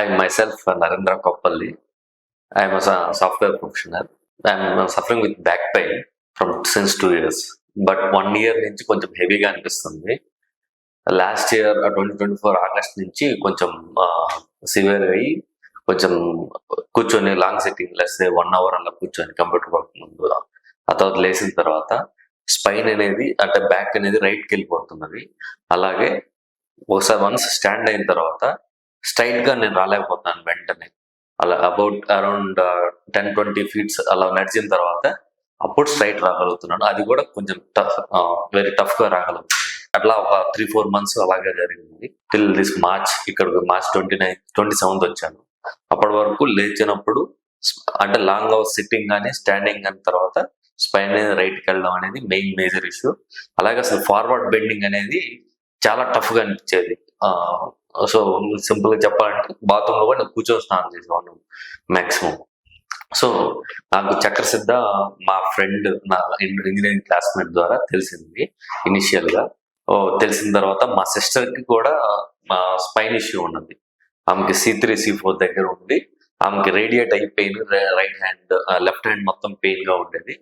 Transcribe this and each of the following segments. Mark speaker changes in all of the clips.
Speaker 1: Hi, myself uh, Narendra Koppalli. I am a so- software professional. I am uh, suffering with back pain from since two years. But one year నుంచి కొంచెం హెవీగా అనిపిస్తుంది last year twenty twenty four August నుంచి కొంచెం uh, severe అయ్యి కొంచెం కూర్చొని long sitting less one hour అలా కూర్చొని కంప్యూటర్ వర్క్ ముందు ఆ తర్వాత లేచిన తర్వాత స్పైన్ అనేది అంటే బ్యాక్ అనేది రైట్కి వెళ్ళిపోతున్నది అలాగే ఒకసారి వన్స్ స్టాండ్ అయిన తర్వాత స్ట్రైట్గా నేను రాలేకపోతున్నాను వెంటనే. అలా about around ten twenty feets అలా నడిచిన తర్వాత అప్పుడు స్ట్రైట్ రాగలుగుతున్నాను. అది కూడా కొంచెం టఫ్ వెరీ టఫ్గా రాగలుగుతున్నాను. అట్లా ఒక త్రీ ఫోర్ మంత్స్ అలాగే జరిగింది. టిల్ దిస్ మార్చ్ ఇక్కడ March twenty nine twenty seventh వచ్చాను. అప్పటి వరకు లేచినప్పుడు అంటే లాంగ్ అవర్స్ సిట్టింగ్ కానీ స్టాండింగ్ అయిన తర్వాత స్పైన్ అనేది రైట్కి వెళ్ళడం అనేది మెయిన్ మేజర్ ఇష్యూ. అలాగే అసలు ఫార్వర్డ్ బెండింగ్ అనేది చాలా టఫ్గా అనిపించేది సో సింపుల్గా చెప్పాలంటే బాత్రూమ్లో కూడా నేను కూర్చొని స్నానం చేసేవాడిని మాక్సిమం. సో నాకు చక్ర సిద్ధ మా ఫ్రెండ్ నా ఇంజనీరింగ్ క్లాస్మేట్ ద్వారా తెలిసింది ఇనిషియల్గా ఓ తెలిసిన తర్వాత మా సిస్టర్కి కూడా మా స్పైన్ ఇష్యూ ఉన్నది. ఆమెకి సి త్రీ సి ఫోర్ దగ్గర ఉంది. ఆమెకి రేడియేట్ అయిపోయిన రైట్ హ్యాండ్ లెఫ్ట్ హ్యాండ్ మొత్తం పెయిన్గా ఉండేది.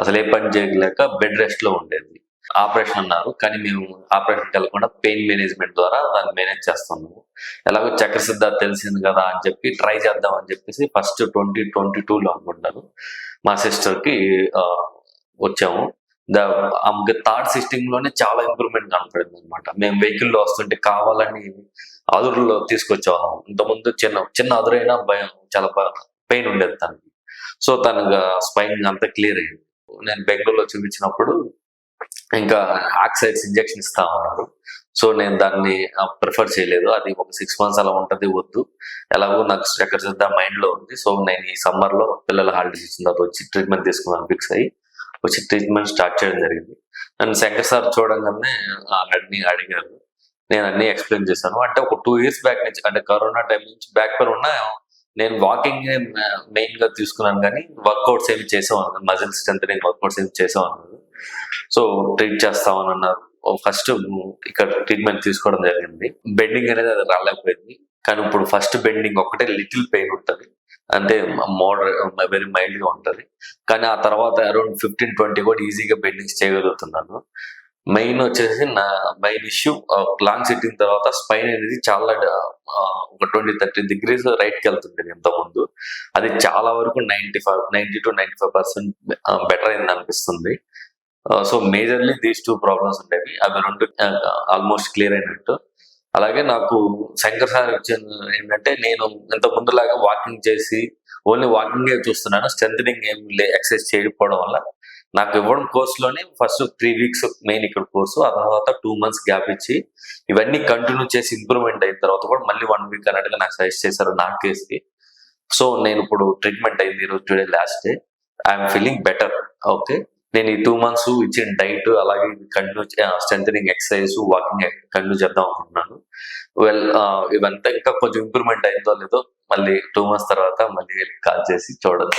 Speaker 1: అసలు ఏ పని చేయలేక బెడ్ రెస్ట్లో ఉండేది. ఆపరేషన్ అన్నారు. కానీ మేము ఆపరేషన్ వెళ్ళకుండా పెయిన్ మేనేజ్మెంట్ ద్వారా దాన్ని మేనేజ్ చేస్తున్నాము. ఎలాగో చక్ర సిద్ధ తెలిసింది కదా అని చెప్పి ట్రై చేద్దాం అని చెప్పేసి ఫస్ట్ ట్వంటీ ట్వంటీ లో అనుకుంటాను. మా సిస్టర్కి వచ్చాము. ద థర్డ్ సిస్టింగ్లోనే చాలా ఇంప్రూవ్మెంట్ కనపడింది అనమాట మేము వెహికల్లో వస్తుంటే కావాలని అదురులో తీసుకొచ్చేవాళ్ళం. ఇంతకుముందు చిన్న చిన్న అదురైనా భయం చాలా పెయిన్ ఉండేది తనకి. సో తన స్పైన్ అంతా క్లియర్ అయ్యింది. నేను బెంగళూరులో చూపించినప్పుడు ఇంకా ఆక్సైడ్స్ ఇంజెక్షన్ ఇస్తా ఉన్నారు. సో నేను దాన్ని ప్రిఫర్ చేయలేదు. అది ఒక సిక్స్ మంత్స్ అలా ఉంటది వద్దు. ఎలాగో నాకు చక్కెర సిద్ధ మైండ్లో ఉంది. సో నేను ఈ సమ్మర్లో పిల్లల హాలిడేస్ ఇచ్చిన తర్వాత వచ్చి ట్రీట్మెంట్ తీసుకుందాం ఫిక్స్ అయ్యి వచ్చి ట్రీట్మెంట్ స్టార్ట్ చేయడం జరిగింది. నన్ను శంకర్ సార్ చూడంగానే అన్ని అడిగారు. నేను అన్ని ఎక్స్ప్లెయిన్ చేశాను. అంటే ఒక టూ ఇయర్స్ బ్యాక్ నుంచి అంటే కరోనా టైం నుంచి బ్యాక్ పెయిన్ ఉన్నా నేను వాకింగ్ మెయిన్గా తీసుకున్నాను కానీ వర్కౌట్స్ ఏమి చేసామన్నారు మజిల్ స్ట్రెంగ్ వర్కౌట్స్ ఏమి చేసామన్నారు సో ట్రీట్ చేస్తామని అన్నారు. ఫస్ట్ ఇక్కడ ట్రీట్మెంట్ తీసుకోవడం జరిగింది. బెండింగ్ అనేది అది రాలేకపోయింది. కానీ ఇప్పుడు ఫస్ట్ బెండింగ్ ఒకటే లిటిల్ పెయిన్ ఉంటుంది. అంటే మోడర్ వెరీ మైల్డ్గా ఉంటది. కానీ ఆ తర్వాత అరౌండ్ ఫిఫ్టీన్ ట్వంటీ కూడా ఈజీగా బెండింగ్స్ చేయగలుగుతున్నాను. మెయిన్ వచ్చేసి నా మెయిన్ ఇష్యూ లాంగ్ సిట్టింగ్ తర్వాత స్పైన్ అనేది చాలా ఒక ట్వంటీ థర్టీ డిగ్రీస్ రైట్కి వెళ్తుంది ఇంత ముందు. అది చాలా వరకు ninety five ninety to ninety five percent better అయింది అనిపిస్తుంది. So majorly these two problems ఉండేవి. అవి రెండు ఆల్మోస్ట్ క్లియర్ అయినట్టు. అలాగే నాకు శంకర్ సార్ వచ్చిన ఏంటంటే నేను ఇంత ముందులాగా వాకింగ్ చేసి ఓన్లీ వాకింగ్ చూస్తున్నాను. స్ట్రెంగ్ ఏం ఎక్సర్సైజ్ చేయకపోవడం వల్ల నాకు ఇవ్వడం కోర్స్లోనే ఫస్ట్ త్రీ వీక్స్ మెయిన్ ఇక్కడ కోర్సు ఆ తర్వాత టూ మంత్స్ గ్యాప్ ఇచ్చి ఇవన్నీ కంటిన్యూ చేసి ఇంప్రూవ్మెంట్ అయిన తర్వాత కూడా మళ్ళీ వన్ వీక్ అన్నట్టుగా నాకు సజెస్ట్ చేశారు నా కేసుకి సో నేను ఇప్పుడు ట్రీట్మెంట్ అయింది ఈరోజు today last day I'm feeling better okay నేను ఈ టూ మంత్స్ ఇచ్చిన డైట్ అలాగే continue strength exercise walking continue చేద్దాం అనుకుంటున్నాను. వెల్ ఇవంతా ఇంకా కొంచెం ఇంప్రూవ్మెంట్ అయిందో లేదో మళ్ళీ టూ మంత్స్ తర్వాత మళ్ళీ కాల్ చేసి చూడదు